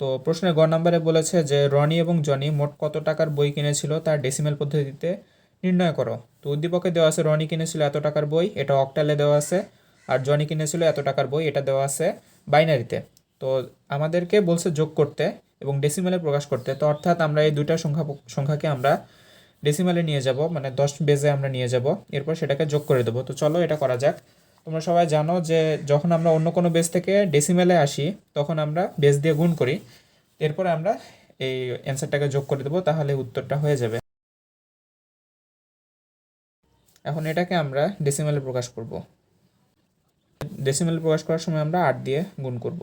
তো প্রশ্নের গ নম্বরে বলেছে যে, রনি এবং জনি মোট কত টাকার বই কিনেছিল তার ডেসিমেল পদ্ধতিতে নির্ণয় করো। তো উদ্দীপকে দেওয়া আছে, রনি কিনেছিল এত টাকার বই, এটা অক্টালে দেওয়া আছে, আর জনি কিনেছিল এত টাকার বই, এটা দেওয়া আছে বাইনারিতে তো আমাদেরকে বলছে যোগ করতে এবং ডেসিমেলে প্রকাশ করতে। তো অর্থাৎ আমরা এই দুইটা সংখ্যা সংখ্যাকে আমরা ডেসিমেলে নিয়ে যাব মানে দশ বেজে আমরা নিয়ে যাব, এরপর সেটাকে যোগ করে দেবো। তো চলো এটা করা যাক। তোমরা সবাই জানো যে যখন আমরা অন্য কোনো বেস থেকে ডেসিমেলে আসি, তখন আমরা বেস দিয়ে গুণ করি। এরপরে আমরা এই অ্যান্সারটাকে যোগ করে দেবো, তাহলে উত্তরটা হয়ে যাবে। এখন এটাকে আমরা ডেসিমেলে প্রকাশ করব। ডেসিমেলে প্রকাশ করার সময় আমরা আট দিয়ে গুণ করব।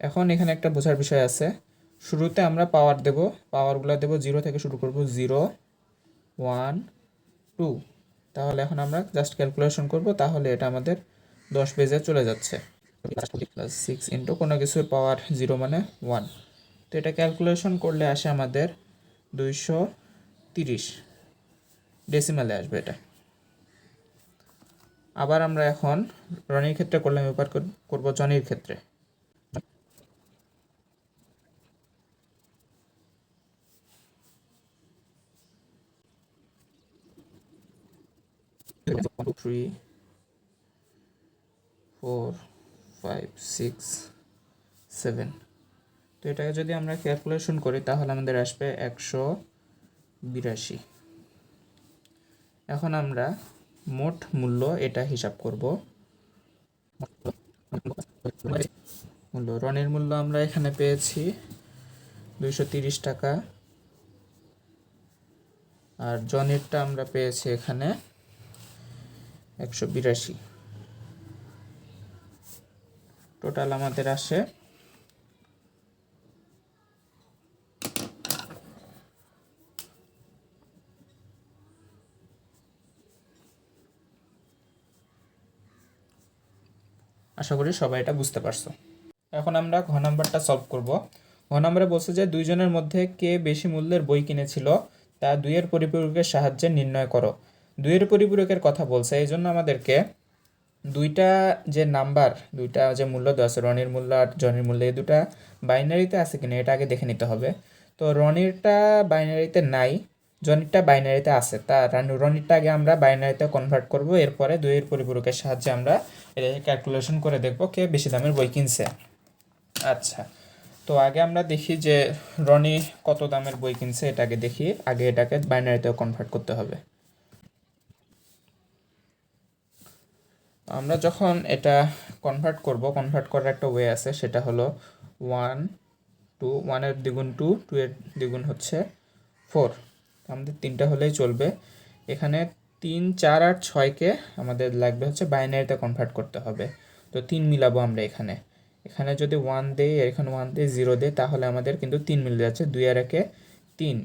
এখন এখানে একটা বোঝার বিষয় আছে। শুরুতে আমরা পাওয়ার দেব পাওয়ারগুলো দেব জিরো থেকে শুরু করব জিরো ওয়ান টু তাহলে এখন আমরা জাস্ট ক্যালকুলেশন করব, তাহলে এটা আমাদের দশ পেজে চলে যাচ্ছে। প্লাস সিক্স ইন্টু কোনো কিছুর পাওয়ার জিরো মানে ওয়ান তো এটা ক্যালকুলেশন করলে আসে আমাদের দুইশো তিরিশ ডেসিমালে আসবে এটা। আবার আমরা এখন রনির ক্ষেত্রে করলাম, এবার করব জনির ক্ষেত্রে। তো এটাকে যদি আমরা ক্যালকুলেশন করি, তাহলে আমাদের আসবে একশো বিরাশি। এখন আমরা মোট মূল্য এটা হিসাব করব। মূল্য, রনের মূল্য আমরা এখানে পেয়েছি দুইশো তিরিশ টাকা। আর জনেরটা আমরা পেয়েছি এখানে একশো বিরাশি। টোটাল আমাদের আসে আশা করি সবাই এটা বুঝতে পারছ। এখন আমরা ঘ নাম্বারটা সলভ করব। ঘ নাম্বারে বলছে যে, দুইজনের মধ্যে কে বেশি মূল্যের বই কিনেছিল, তা দুইয়ের পরিপূরকের সাহায্যে নির্ণয় করো। দুইয়ের পরিপূরকের কথা বলছে এই জন্য আমাদেরকে দুইটা যে নাম্বার, দুইটা যে মূল্য দেওয়া আছে, রনির মূল্য আর জনির মূল্য, এই দুটা বাইনারিতে আছে কিনা এটা আগে দেখে নিতে হবে। তো রনিরটা বাইনারিতে নাই, জনিরটা বাইনারিতে আছে, তা রনিরটা আগে আমরা বাইনারিতে কনভার্ট করব, এরপরে দুইয়ের পরিপূরকের সাহায্যে আমরা এটা ক্যালকুলেশন করে দেখব কে বেশি দামের বই কিনছে। আচ্ছা তো আগে আমরা দেখি যে রনি কত দামের বই কিনছে, এটা আগে দেখি, আগে এটাকে বাইনারিতেও কনভার্ট করতে হবে। আমরা যখন এটা কনভার্ট করব কনভার্ট করার একটা ওয়ে আছে, সেটা হলো ওয়ান টু ওয়ানের দ্বিগুণ টু টু এর দ্বিগুণ হচ্ছে ফোর আমাদের তিনটা হলেই চলবে। এখানে তিন, চার আর ছয়কে আমাদের লাগবে হচ্ছে বাইনারিতে কনভার্ট করতে হবে। তো তিন মিলাবো আমরা এখানে। এখানে যদি ওয়ান দেই এখানে ওয়ান দিয়ে জিরো দেই, তাহলে আমাদের কিন্তু তিন মিলে যাচ্ছে দুই আর একে তিন।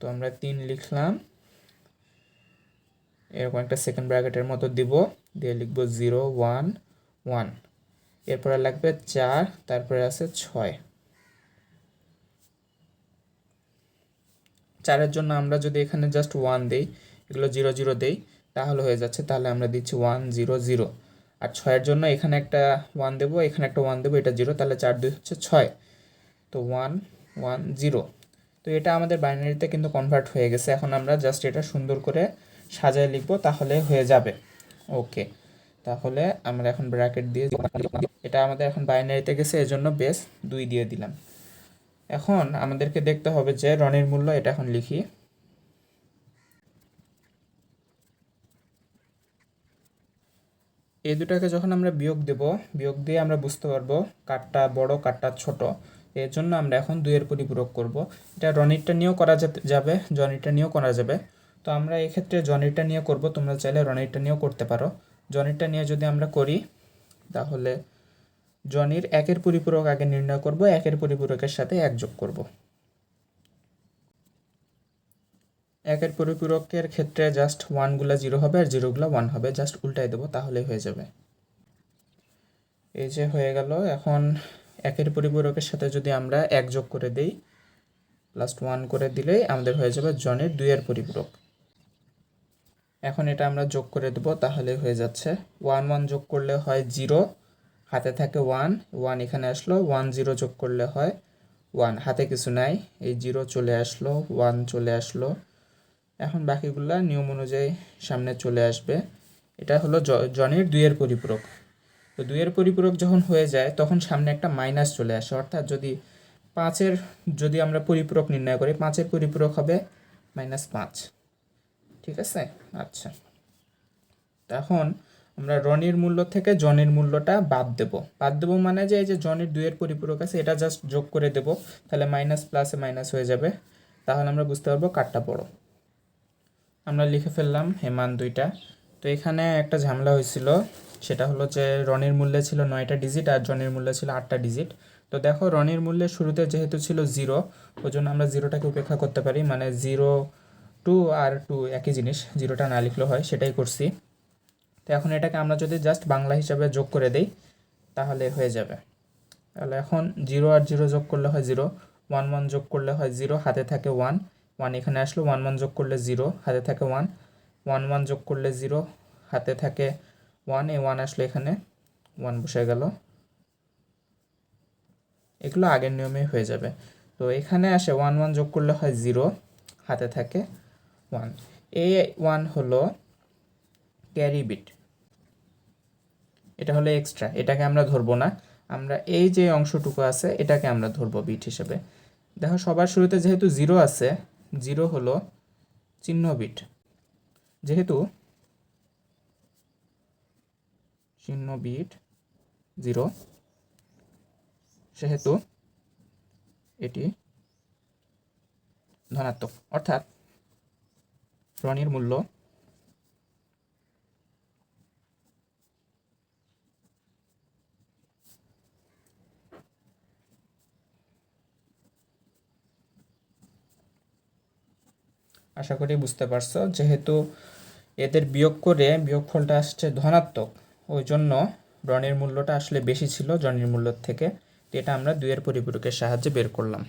তো আমরা তিন লিখলাম। এরকম একটা সেকেন্ড ব্র্যাকেটের মতো দিব। দিয়ে লিখব জিরো ওয়ান ওয়ান এরপরে লাগবে চার, তারপরে আছে ছয়। চারের জন্য আমরা যদি এখানে জাস্ট ওয়ান দেই, এগুলো জিরো জিরো দেই, তাহলে হয়ে যাচ্ছে, তাহলে আমরা দিচ্ছি ওয়ান জিরো জিরো আর ছয়ের জন্য এখানে একটা ওয়ান দেবো, এখানে একটা ওয়ান দেবো, এটা জিরো তাহলে চার দুই হচ্ছে ছয়। তো ওয়ান ওয়ান জিরো তো এটা আমাদের বাইনারিতে কিন্তু কনভার্ট হয়ে গেছে। এখন আমরা জাস্ট এটা সুন্দর করে সাজায় লিখব, তাহলে হয়ে যাবে। ওকে, তাহলে আমরা এখন ব্র্যাকেট দিয়ে এটা আমাদের এখন বাইনারিতে গেছে, এজন্য বেস দুই দিয়ে দিলাম। এখন আমাদেরকে দেখতে হবে যে রনের মূল্য, এটা এখন লিখি। এই দুটাকে যখন আমরা বিয়োগ দেব, বিয়োগ দিয়ে আমরা বুঝতে পারব কাঠটা বড় কাঠটা ছোট। এর জন্য আমরা এখন দুইয়ের পরিপূরক করব। এটা রনিরটা নিয়েও করা যাবে, জনিরটা নিয়েও করা যাবে। তো আমরা এক্ষেত্রে জনিরটা নিয়ে করব, তোমরা চাইলে রনিরটা নিয়েও করতে পারো। জনিরটা নিয়ে যদি আমরা করি, তাহলে জনির একের পরিপূরক আগে নির্ণয় করব, একের পরিপূরকের সাথে এক যোগ করব। একের পরিপূরকের ক্ষেত্রে জাস্ট ওয়ানগুলো জিরো হবে আর জিরোগুলো ওয়ান হবে জাস্ট উল্টাই দেবো, তাহলেই হয়ে যাবে। এই যে হয়ে গেল, এখন একের পরিপূরকের সাথে যদি আমরা এক যোগ করে দিই প্লাস ওয়ান করে দিলেই আমাদের হয়ে যাবে জনের দুইয়ের পরিপূরক। এখন এটা আমরা যোগ করে দেবো, তাহলে হয়ে যাচ্ছে ওয়ান ওয়ান যোগ করলে হয় জিরো হাতে থাকে ওয়ান ওয়ান এখানে আসলো ওয়ান জিরো যোগ করলে হয় ওয়ান হাতে কিছু নাই, এই জিরো চলে আসলো ওয়ান চলে আসলো। এখন বাকিগুলা নিয়ম অনুযায়ী সামনে চলে আসবে। এটা হলো জনের দুইয়ের পরিপূরক। তো দুইয়ের পরিপূরক যখন হয়ে যায়, তখন সামনে একটা মাইনাস চলে আসে। অর্থাৎ যদি পাঁচের, যদি আমরা পরিপূরক নির্ণয় করি, পাঁচের পরিপূরক হবে মাইনাস পাঁচ। ঠিক আছে? আচ্ছা। তখন আমরা রনির মূল্য থেকে জনের মূল্যটা বাদ দেব। বাদ দেবো মানে যে, এই যে জনের দুইয়ের পরিপূরক আছে, এটা জাস্ট যোগ করে দেব। তাহলে মাইনাস প্লাসে মাইনাস হয়ে যাবে। তাহলে আমরা বুঝতে পারব কারটা বড়। আমরা লিখে ফেললাম এই মান দুইটা। তো এখানে একটা ঝামেলা হয়েছিল। সেটা হলো যে, রনির মূল্যে ছিল নয়টা ডিজিট আর জনের মূল্যে ছিল আটটা ডিজিট তো দেখো, রনির মূল্যের শুরুতে যেহেতু ছিল জিরো ওই জন্য আমরা জিরোটাকে উপেক্ষা করতে পারি। মানে জিরো টু আর টু একই জিনিস, জিরোটা না লিখলেও হয়, সেটাই করছি। তো এখন এটাকে আমরা যদি জাস্ট বাংলা হিসাবে যোগ করে দেই, তাহলে হয়ে যাবে। তাহলে এখন জিরো আর জিরো যোগ করলে হয় জিরো, ওয়ান ওয়ান যোগ করলে হয় জিরো, হাতে থাকে ওয়ান। ওয়ান এখানে আসলো, ওয়ান ওয়ান যোগ করলে জিরো, হাতে থাকে ওয়ান। ওয়ান ওয়ান যোগ করলে জিরো, হাতে থাকে ওয়ান এ ওয়ান আসলো এখানে, ওয়ান বসে গেল। এগুলো আগের নিয়মে হয়ে যাবে। তো এখানে আসে, ওয়ান ওয়ান যোগ করলে হয় জিরো, হাতে থাকে ওয়ান এ ওয়ান হলো ক্যারি বিট। এটা হলো এক্সট্রা এটাকে আমরা ধরবো না। আমরা এই যে অংশটুকু আছে, এটাকে আমরা ধরবো বিট হিসেবে। দেখো, সবার শুরুতে যেহেতু জিরো আছে জিরো হলো চিহ্ন বিট। যেহেতু চিহ্ন বিট জিরো সেহেতু এটি ধনাত্মক। অর্থাৎ রনির মূল্য। আশা করি বুঝতে পারছ, যেহেতু এদের বিয়োগ করে বিয়োগফলটা আসছে ধনাত্মক, ওই জন্য রনের মূল্যটা আসলে বেশি ছিল জনের মূল্যর থেকে। তো এটা আমরা দুইয়ের পরিপূরকের সাহায্যে বের করলাম।